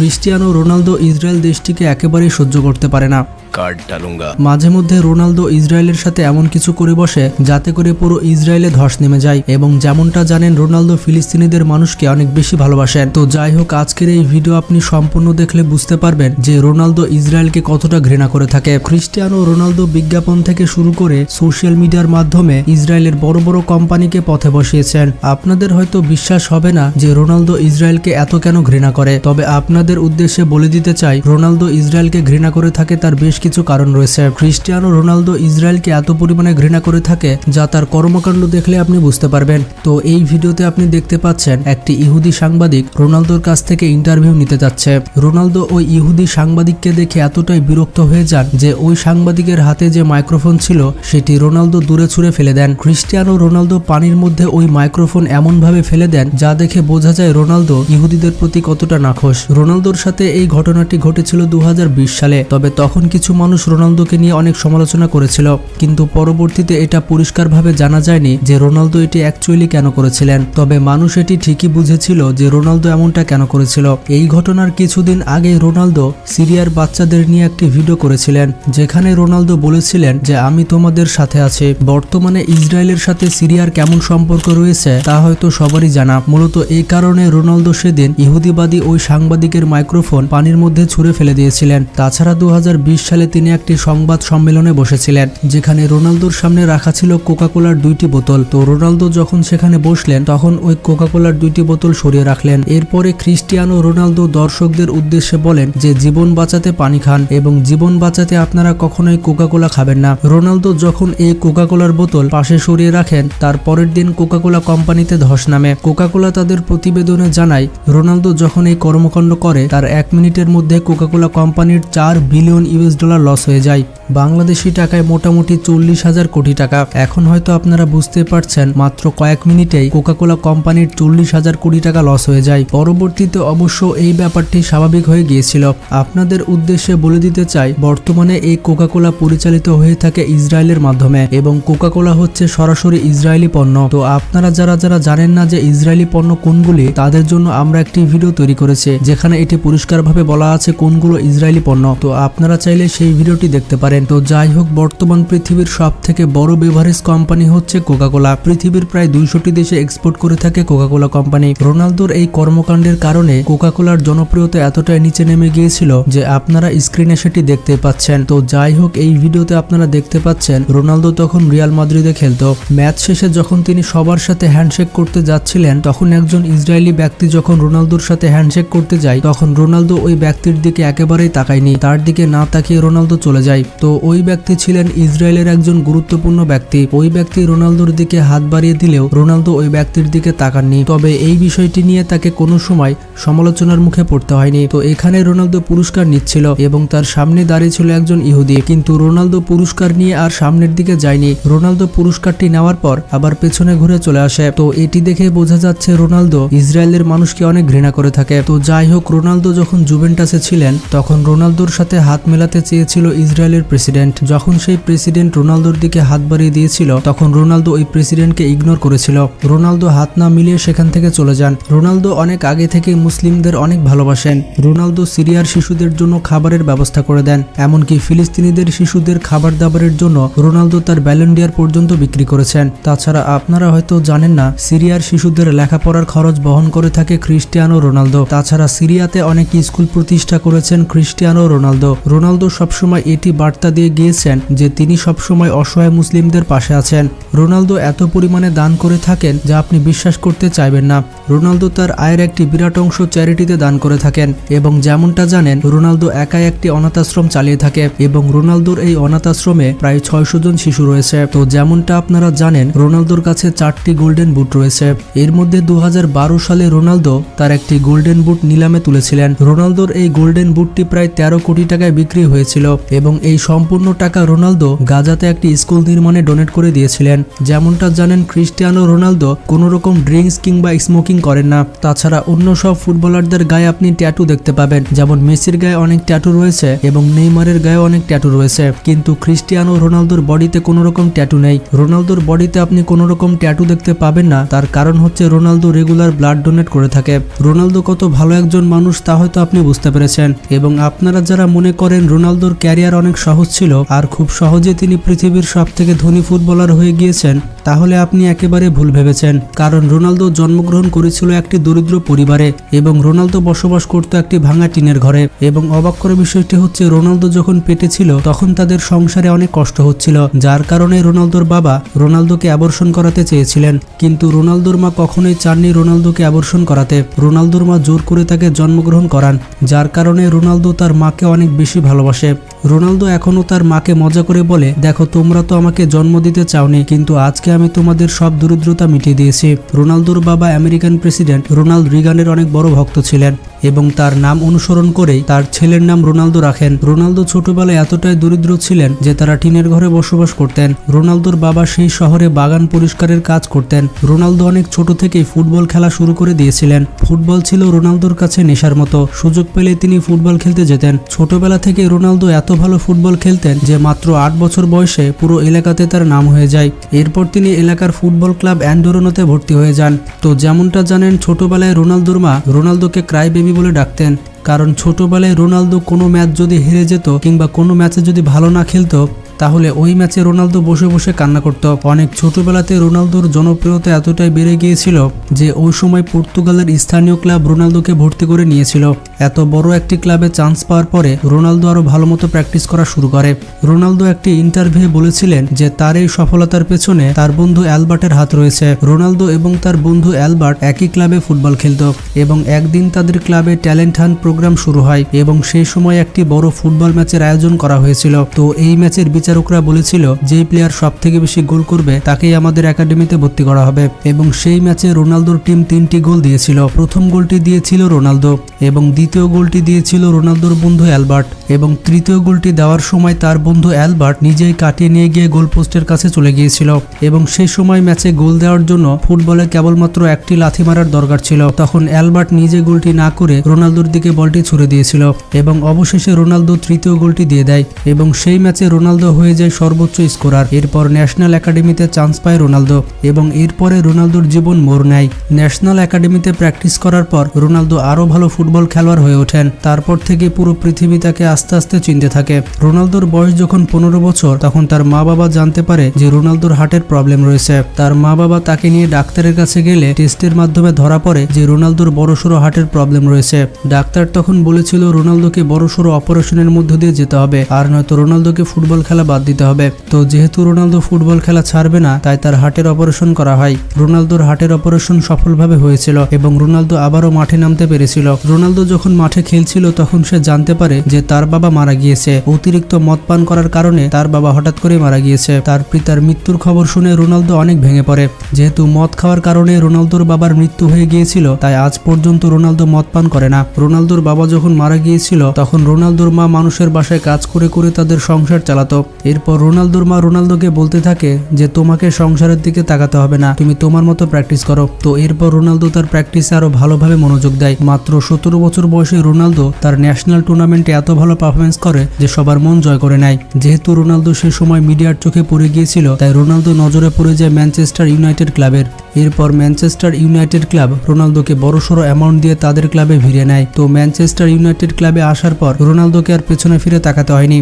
Cristiano Ronaldo Israel দেশটিকে একেবারেই সহ্য করতে পারে না। কার্ড টালুঙ্গা। মাঝে মধ্যে রোনালদো ইসরায়েলের সাথে এমন কিছু করে বসে, যাতে করে পুরো ইসরায়েলে ধস নেমে যায় এবং যেমনটা জানেন রোনালদো, ফিলিস্তিনিদের মানুষকে অনেক বেশি ভালোবাসেন। তো যাই হোক, আজকের এই ভিডিও আপনি সম্পূর্ণ দেখলে বুঝতে পারবেন যে রোনালদো ইসরায়েলকে কতটা ঘৃণা করে থাকে। খ্রিস্টিয়ানো রোনালদো বিজ্ঞাপন থেকে শুরু করে সোশ্যাল মিডিয়ার মাধ্যমে ইসরায়েলের বড় বড় কোম্পানিকে পথে বসিয়েছেন। আপনাদের হয়তো বিশ্বাস হবে না যে রোনালদো ইসরায়েলকে এত কেন ঘৃণা করে, তবে আপনাদের উদ্দেশ্যে বলে দিতে চাই, রোনালদো ইসরায়েলকে ঘৃণা করে থাকে তার বেশ কিছু কারণ রয়েছে। ক্রিস্টিয়ানো রোনালদো ইসরায়েলকে এত পরিমাণে ঘৃণা করে থাকে যা তার কর্মকাণ্ড দেখলে আপনি বুঝতে পারবেন। তো এই ভিডিওতে আপনি দেখতে পাচ্ছেন একটি ইহুদি সাংবাদিক রোনালদোর কাছ থেকে ইন্টারভিউ নিতে যাচ্ছে। রোনালদো ওই ইহুদি সাংবাদিককে দেখে এতটাই বিরক্ত হয়ে যান যে ওই সাংবাদিকের হাতে যে মাইক্রোফোন ছিল, সেটি রোনালদো দূরে ছুঁড়ে ফেলে দেন। ক্রিস্টিয়ানো রোনালদো পানির মধ্যে ওই মাইক্রোফোন এমনভাবে ফেলে দেন যা দেখে বোঝা যায় রোনালদো ইহুদিদের প্রতি কতটা নাখোশ। রোনালদোর সাথে এই ঘটনাটি ঘটেছিল দু হাজার বিশ সালে, তবে তখন কিছু মানুষ রোনালদোকে নিয়ে অনেক সমালোচনা করেছিল, কিন্তু পরবর্তীতে এটা পরিষ্কারভাবে জানা যায়নি যে রোনালদো এটি অ্যাকচুয়ালি কেন করেছিলেন। তবে মানুষ এটি ঠিকই বুঝেছিল যে রোনালদো এমনটা কেন করেছিল। এই ঘটনার কিছুদিন আগে রোনালদো সিরিয়ার বাচ্চাদের নিয়ে একটি ভিডিও করেছিলেন, যেখানে রোনালদো বলেছিলেন যে, আমি তোমাদের সাথে আছি। বর্তমানে ইসরায়েলের সাথে সিরিয়ার কেমন সম্পর্ক রয়েছে, তা হয়তো সবারই জানা। মূলত এই কারণে রোনালদো সেদিন ইহুদিবাদী ওই সাংবাদিকের মাইক্রোফোন পানির মধ্যে ছুঁড়ে ফেলে দিয়েছিলেন। তাছাড়া দু হাজার বিশ সালে তিনি একটি সংবাদ সম্মেলনে বসেছিলেন, যেখানে রোনালদোর সামনে রাখা ছিল কোকাকোলার দুইটি বোতল। তো রোনালদো যখন সেখানে বসলেন, তখন ওই কোকাকোলার দুইটি বোতল সরিয়ে রাখলেন। এরপরে ক্রিস্টিয়ানো রোনালদো দর্শকদের উদ্দেশ্যে বলেন যে, জীবন বাঁচাতে পানি খান এবং জীবন বাঁচাতে আপনারা কখনোই কোকাকোলা খাবেন না। রোনালদো যখন এই কোকাকোলার বোতল পাশে সরিয়ে রাখেন, তার পরের দিন কোকাকোলা কোম্পানিতে ধস নামে। কোকাকোলা তাদের প্রতিবেদনে জানায়, রোনালদো যখন এই কর্মকাণ্ড করে, তার এক মিনিটের মধ্যে কোকাকোলা কোম্পানির চার বিলিয়ন ইউএস ডলার লস হয়ে যায়। বাংলাদেশি টাকায় মোটামুটি চল্লিশ হাজার কোটি টাকা। এখন হয়তো আপনারা বুঝতে পারছেন, মাত্র কয়েক মিনিটেই কোকাকোলা কোম্পানির চল্লিশ হাজার কোটি টাকা লস হয়ে যায়। পরবর্তীতে অবশ্য এই ব্যাপারটি স্বাভাবিক হয়ে গিয়েছিল। আপনাদের উদ্দেশ্যে বলে দিতে চাই, বর্তমানে এই কোকাকোলা পরিচালিত হয়ে থাকে ইসরায়েলের মাধ্যমে এবং কোকাকোলা হচ্ছে সরাসরি ইসরায়েলি পণ্য। তো আপনারা যারা যারা জানেন না যে ইসরায়েলি পণ্য কোনগুলি, তাদের জন্য আমরা একটি ভিডিও তৈরি করেছি, যেখানে এটি পরিষ্কারভাবে বলা আছে কোনগুলো ইসরায়েলি পণ্য। তো আপনারা চাইলে সেই ভিডিওটি দেখতে পারেন। তো যাই হোক, বর্তমান পৃথিবীর সব থেকে বড় বেভারেজ কোম্পানি হচ্ছে কোকাকোলা পৃথিবীর প্রায় দুইশোটি দেশে এক্সপোর্ট করে থাকে কোকাকোলা কোম্পানি রোনালদোর এই কর্মকাণ্ডের কারণে কোকাকোলার জনপ্রিয়তা এতটাই নিচে নেমে গিয়েছিল যে আপনারা স্ক্রিনে সেটি দেখতে পাচ্ছেন। তো যাই হোক, এই ভিডিওতে আপনারা দেখতে পাচ্ছেন, রোনালদো তখন রিয়াল মাদ্রিদে খেলতো। ম্যাচ শেষে যখন তিনি সবার সাথে হ্যান্ডশেক করতে যাচ্ছিলেন, তখন একজন ইসরায়েলি ব্যক্তি যখন রোনালদোর সাথে হ্যান্ডশেক করতে যায়, তখন রোনালদো ওই ব্যক্তির দিকে একেবারেই তাকায়নি। তার দিকে না তাকিয়ে রোনালদো চলে যায়। তো ওই ব্যক্তি ছিলেন ইসরায়েলের একজন গুরুত্বপূর্ণ ব্যক্তি। ওই ব্যক্তি রোনালদোর দিকে হাত বাড়িয়ে দিলেও রোনালদো ওই ব্যক্তির দিকে তাকাননি। তবে এই বিষয়টি নিয়ে তাকে কোনো সময় সমালোচনার মুখে পড়তে হয়নি। তো এখানে রোনালদো পুরস্কার নিচ্ছিল এবং তার সামনে দাঁড়িয়ে ছিল একজন ইহুদি। কিন্তু রোনালদো পুরস্কার নিয়ে আর সামনের দিকে যায়নি। রোনালদো পুরস্কারটি নেওয়ার পর আবার পেছনে ঘুরে চলে আসে। তো এটি দেখে বোঝা যাচ্ছে রোনালদো ইসরায়েলের মানুষকে অনেক ঘৃণা করে থাকে। তো যাই হোক, রোনালদো যখন জুভেন্টাসে ছিলেন, তখন রোনালদোর সাথে হাত মেলাতে চেয়েছিল ইসরায়েলের প্রেসিডেন্ট। যখন সেই প্রেসিডেন্ট রোনালদোর দিকে হাত বাড়িয়ে দিয়েছিল, তখন রোনালদো ওই প্রেসিডেন্টকে ইগনোর করেছিল। রোনালদো হাত না মিলিয়ে সেখান থেকে চলে যান। রোনালদো অনেক আগে থেকে মুসলিমদের অনেক ভালোবাসেন। রোনালদো সিরিয়ার শিশুদের জন্য খাবারের ব্যবস্থা করে দেন। এমনকি ফিলিস্তিনিদের শিশুদের খাবার দাবারের জন্য রোনালদো তার ব্যালেন্ডিয়ার পর্যন্ত বিক্রি করেছেন। তাছাড়া আপনারা হয়তো জানেন না, সিরিয়ার শিশুদের লেখাপড়ার খরচ বহন করে থাকে ক্রিস্টিয়ানো রোনালদো। তাছাড়া সিরিয়াতে অনেক স্কুল প্রতিষ্ঠা করেছেন ক্রিস্টিয়ানো রোনালদো। রোনালদো সবসময় এটি বার্তা দিয়ে গিয়েছেন যে তিনি সবসময় অসহায় মুসলিমদের পাশে আছেন। রোনালদো এত পরিমাণে দান করে থাকেন যা আপনি বিশ্বাস করতে চাইবেন না। রোনালদো তার আয়ের একটি বিরাট অংশ চ্যারিটিতে দান করে থাকেন এবং যেমনটা জানেন, রোনালদো একাই একটি অনাথ আশ্রম চালিয়ে থাকে এবং রোনালদোর এই অনাথ আশ্রমে প্রায় ছয়শো জন শিশু রয়েছে। তো যেমনটা আপনারা জানেন, রোনালদোর কাছে চারটি গোল্ডেন বুট রয়েছে। এর মধ্যে দু হাজার বারো সালে রোনালদো তার একটি গোল্ডেন বুট নিলামে তুলেছিলেন। রোনালদোর এই গোল্ডেন বুটটি প্রায় তেরো কোটি টাকায় বিক্রি হয়েছিল হয়েছিল এবং এই সম্পূর্ণ টাকা রোনালদো গাজাতে একটি স্কুল নির্মাণে ডোনেট করে দিয়েছিলেন। যেমনটা জানেন, ক্রিস্টিয়ানো রোনালদো কোনো রকম ড্রিঙ্কস কিংবা স্মোকিং করেন না। তাছাড়া অন্য সব ফুটবলারদের গায়ে আপনি ট্যাটু দেখতে পাবেন, যেমন মেসির গায়ে অনেক ট্যাটু রয়েছে এবং নেইমারের গায়ে অনেক ট্যাটু রয়েছে। কিন্তু ক্রিস্টিয়ানো রোনালদোর বডিতে কোনো রকম ট্যাটু নেই। রোনালদোর বডিতে আপনি কোনো রকম ট্যাটু দেখতে পাবেন না। তার কারণ হচ্ছে রোনালদো রেগুলার ব্লাড ডোনেট করে থাকে। রোনালদো কত ভালো একজন মানুষ তা হয়তো আপনি বুঝতে পেরেছেন। এবং আপনারা যারা মনে করেন রোনালদোর ক্যারিয়ার অনেক সহজ ছিল, আর খুব সহজে তিনি পৃথিবীর সব থেকে ধনী ফুটবলার হয়ে গিয়েছেন, তাহলে আপনি একেবারে ভুল ভেবেছেন। কারণ রোনালদো জন্মগ্রহণ করেছিল একটি দরিদ্র পরিবারে, এবং রোনালদো বসবাস করত একটি ভাঙা টিনের ঘরে, এবং অবাক করা বিষয়টি হচ্ছে, রোনালদো যখন পেটে ছিল, তখন তাদের সংসারে অনেক কষ্ট হচ্ছিল, যার কারণে রোনালদোর বাবা রোনালদোকে অ্যাবর্ষণ করাতে চেয়েছিলেন। কিন্তু রোনালদোর মা কখনোই চাননি রোনালদোকে অ্যাবর্ষণ করাতে। রোনালদোর মা জোর করে তাকে জন্মগ্রহণ করান, যার কারণে রোনালদো তার মাকে অনেক বেশি ভালোবাসে। konsep রোনালদো এখনও তার মাকে মজা করে বলে, দেখো, তোমরা তো আমাকে জন্ম দিতে চাওনি, কিন্তু আজকে আমি তোমাদের সব দরিদ্রতা মিটিয়ে দিয়েছি। রোনালদোর বাবা আমেরিকান প্রেসিডেন্ট রোনাল্ড রিগানের অনেক বড় ভক্ত ছিলেন এবং তার নাম অনুসরণ করেই তার ছেলের নাম রোনালদো রাখেন। রোনালদো ছোটবেলায় এতটাই দরিদ্র ছিলেন যে তারা টিনের ঘরে বসবাস করতেন। রোনালদোর বাবা সেই শহরে বাগান পরিষ্কারের কাজ করতেন। রোনালদো অনেক ছোট থেকেই ফুটবল খেলা শুরু করে দিয়েছিলেন। ফুটবল ছিল রোনালদোর কাছে নেশার মতো। সুযোগ পেলে তিনি ফুটবল খেলতে যেতেন। ছোটবেলা থেকে রোনালদো এত ভালো ফুটবল খেলতেন যে মাত্র আট বছর বয়সে পুরো এলাকাতে তার নাম হয়ে যায়। এরপর তিনি এলাকার ফুটবল ক্লাব অ্যান্ডোরোনোতে ভর্তি হয়ে যান। তো যেমনটা জানেন, ছোটবেলায় রোনালদোর মা রোনালদোকে ক্রাই বেবি বলে ডাকতেন। কারণ ছোটবেলায় রোনালদো কোনো ম্যাচ যদি হেরে যেত কিংবা কোনো ম্যাচে যদি ভালো না খেলতো তাহলে ওই ম্যাচে রোনালদো বসে বসে কান্না করত। অনেক ছোটবেলাতে রোনালদোর জনপ্রিয়তা এতটাই বেড়ে গিয়েছিল যে ওই সময় পর্তুগালের স্থানীয় ক্লাব রোনালদোকে ভর্তি করে নিয়েছিল। এত বড় একটি ক্লাবে চান্স পাওয়ার পরে রোনালদো আরও ভালো মতো প্র্যাকটিস করা শুরু করে। রোনালদো একটি ইন্টারভিউ বলেছিলেন যে তার এই সফলতার পেছনে তার বন্ধু অ্যালবার্টের হাত রয়েছে। রোনালদো এবং তার বন্ধু অ্যালবার্ট একই ক্লাবে ফুটবল খেলত এবং একদিন তাদের ক্লাবে ট্যালেন্ট হান প্রোগ্রাম শুরু হয় এবং সেই সময় একটি বড় ফুটবল ম্যাচের আয়োজন করা হয়েছিল। তো এই ম্যাচের বিচারকরা বলেছিল যে প্লেয়ার সব থেকে বেশি গোল করবে, তাকেই আমাদের একাডেমিতে ভর্তি করা হবে। এবং সেই ম্যাচে রোনালদোর টিম তিনটি গোল দিয়েছিল। প্রথম গোলটি দিয়েছিল রোনালদো এবং দ্বিতীয় গোলটি দিয়েছিল রোনালদোর বন্ধু অ্যালবার্ট। এবং তৃতীয় গোলটি দেওয়ার সময় তার বন্ধু অ্যালবার্ট নিজেই কাটিয়ে নিয়ে গিয়ে গোল পোস্টের কাছে চলে গিয়েছিল। এবং সেই সময় ম্যাচে গোল দেওয়ার জন্য ফুটবলে কেবলমাত্র একটি লাথি মারার দরকার ছিল। তখন অ্যালবার্ট নিজে গোলটি না করে রোনালদোর দিকে বলটি ছুড়ে দিয়েছিল। এবং অবশেষে রোনালদো তৃতীয় গোলটি দিয়ে দেয়। এবং সেই ম্যাচে রোনালদো হয়ে যায় সর্বোচ্চ স্কোরার। এরপর ন্যাশনাল একাডেমিতে চান্স পায় রোনালদো এবং এরপরে রোনালদোর জীবন মোড় নেয়। ন্যাশনাল একাডেমিতে প্র্যাকটিস করার পর রোনালদো আরও ভালো ফুটবল খেলোয়াড় হয়ে ওঠেন। তারপর থেকে পুরো পৃথিবী তাকে আস্তে আস্তে চিনতে থাকে। রোনালদোর বয়স যখন পনেরো বছর, তখন তার মা বাবা জানতে পারে যে রোনালদোর হার্টের প্রবলেম রয়েছে। তার মা বাবা তাকে নিয়ে ডাক্তারের কাছে গেলে টেস্টের মাধ্যমে ধরা পড়ে যে রোনালদোর বড়সড় হার্টের প্রবলেম রয়েছে। ডাক্তার তখন বলেছিল রোনালদোকে বড়সড় অপারেশনের মধ্য দিয়ে যেতে হবে, আর নয়তো রোনালদোকে ফুটবল খেলা বাদ দিতে হবে। তো যেহেতু রোনালদো ফুটবল খেলা ছাড়বে না, তাই তার হার্টের অপারেশন করা হয়। রোনালদোর হার্টের অপারেশন সফলভাবে হয়েছিল এবং রোনালদো আবারও মাঠে নামতে পেরেছিল। রোনালদো যখন মাঠে খেলছিল, তখন সে জানতে পারে যে তার বাবা মারা গিয়েছে। অতিরিক্ত মদ পান করার কারণে তার বাবা হঠাৎ করে মারা গিয়েছে। তার পিতার মৃত্যুর খবর শুনে রোনালদো অনেক ভেঙে পড়ে। যেহেতু মদ খাওয়ার কারণে রোনালদোর বাবার মৃত্যু হয়ে গিয়েছিল, তাই আজ পর্যন্ত রোনালদো মদ পান করে না। রোনালদোর বাবা যখন মারা গিয়েছিল, তখন রোনালদোর মা মানুষের বাসায় কাজ করে করে তাদের সংসার চালাতো। এরপর রোনালদোর মা রোনালদোকে বলতে থাকে যে, তোমাকে সংসারের দিকে তাকাতে হবে না, তুমি তোমার মতো প্র্যাকটিস করো। তো এরপর রোনালদো তার প্র্যাকটিসে আরও ভালোভাবে মনোযোগ দেয়। মাত্র সতেরো বছর বয়সে রোনালদো তার ন্যাশনাল টুর্নামেন্টে এত ভালো পারফরমেন্স করে যে, সবার মন জয় করে নেয়। যেহেতু রোনালদো সে সময় মিডিয়ার চোখে পড়ে গিয়েছিল, তাই রোনালদো নজরে পড়ে যায় ম্যানচেস্টার ইউনাইটেড ক্লাবের। এরপর ম্যানচেস্টার ইউনাইটেড ক্লাব রোনালদোকে বড়সড় অ্যামাউন্ট দিয়ে তাদের ক্লাবে ভিড়ে নেয়। তো ম্যানচেস্টার ইউনাইটেড ক্লাবে আসার পর রোনালদোকে আর পেছনে ফিরে তাকাতে হয়নি।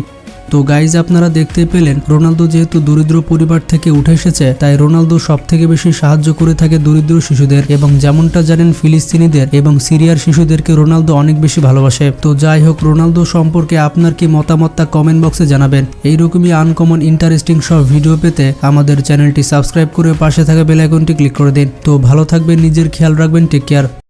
তো গাইজ আপনারা দেখতে পেলেন, রোনালদো যেহেতু দরিদ্র পরিবার থেকে উঠে এসেছে, তাই রোনালদো সব থেকে বেশি সাহায্য করে থাকে দরিদ্র শিশুদের এবং যেমনটা জানেন ফিলিস্তিনিদের এবং সিরিয়ার শিশুদেরকে রোনালদো অনেক বেশি ভালোবাসে। তো যাই হোক, রোনালদো সম্পর্কে আপনার কি মতামত তা কমেন্ট বক্সে জানাবেন। এইরকমই আনকমন ইন্টারেস্টিং সব ভিডিও পেতে আমাদের চ্যানেলটি সাবস্ক্রাইব করে পাশে থাকা বেল আইকনটি ক্লিক করে দিন। তো ভালো থাকবেন, নিজের খেয়াল রাখবেন টেক কেয়ার